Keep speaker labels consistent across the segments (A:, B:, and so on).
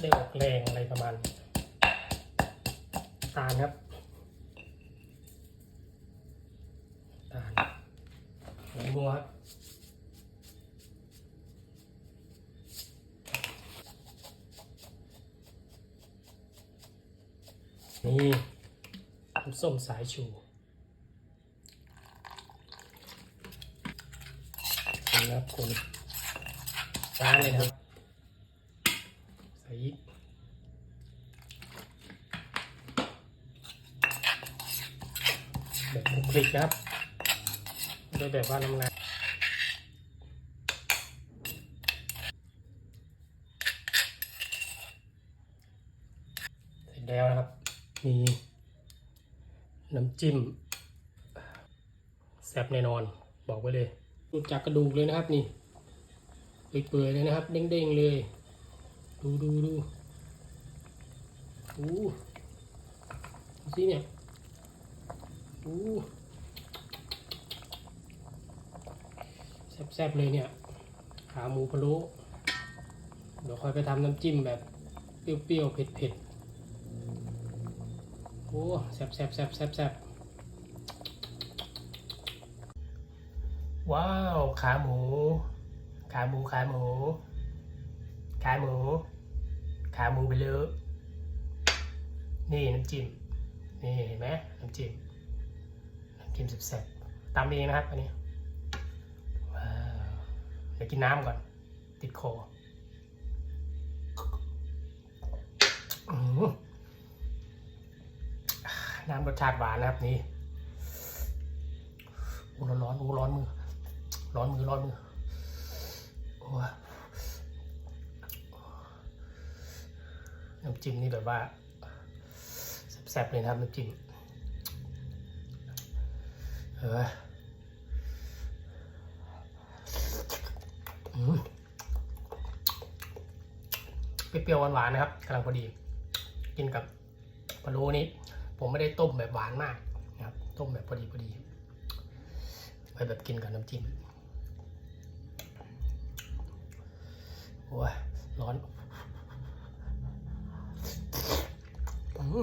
A: ได้ออกแรงอะไรประมาณตาลครับตาลหมูนัวครับนี่น้ำส้มสายชูนะครับคนช้าเลยครับ ใส่อีกแบบคลิกครับโดยแบบว่าน้ำลายเสร็จแล้วนะครับ มีน้ำจิ้มแซ่บแน่นอนบอกไว้เลยดูจากกระดูกเลยนะครับนี่เปื่อยๆเลยนะครับ เด้งๆเลย ดูดูดูอู้ดูสิเนี่ยอู้แซ่บๆเลยเนี่ย ขาหมูพะโล้เดี๋ยวคอยไปทำน้ำจิ้มแบบเปรี้ยวๆ เผ็ดๆ โอ้แซ่บแซ่บแซ่บแซ่บแซ่บว้าว ขาหมู ขาหมู ขาหมู ขาหมู ขาหมูไปเลยนี่น้ำจิ้มนี่เห็นไหมน้ำจิ้มน้ำจิ้มแซ่บๆตามเองนะครับอันนี้ว้าวเดี๋ยวกินน้ำก่อน ติดคอน้ำรสชาติหวานนะครับนี่โอ้ร้อนร้อนๆโอ้ร้อนมือ ร้อนมือร้อนมือโอ้ น้ำจิ้มนี่แบบว่าแซ่บๆเลยนะครับน้ำจิ้มเออเปรี้ยวๆหวานๆนะครับกำลังพอดี กินกับพะโล้นี้ ผมไม่ได้ต้มแบบหวานมากนะครับต้มแบบพอดีพอดีไว้แบบกินกับน้ำจิ้มโอ้ยร้อน อืมอืมอืมอ ร่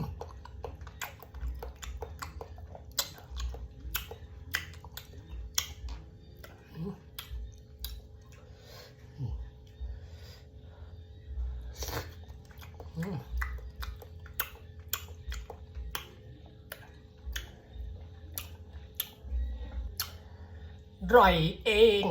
A: อยเอง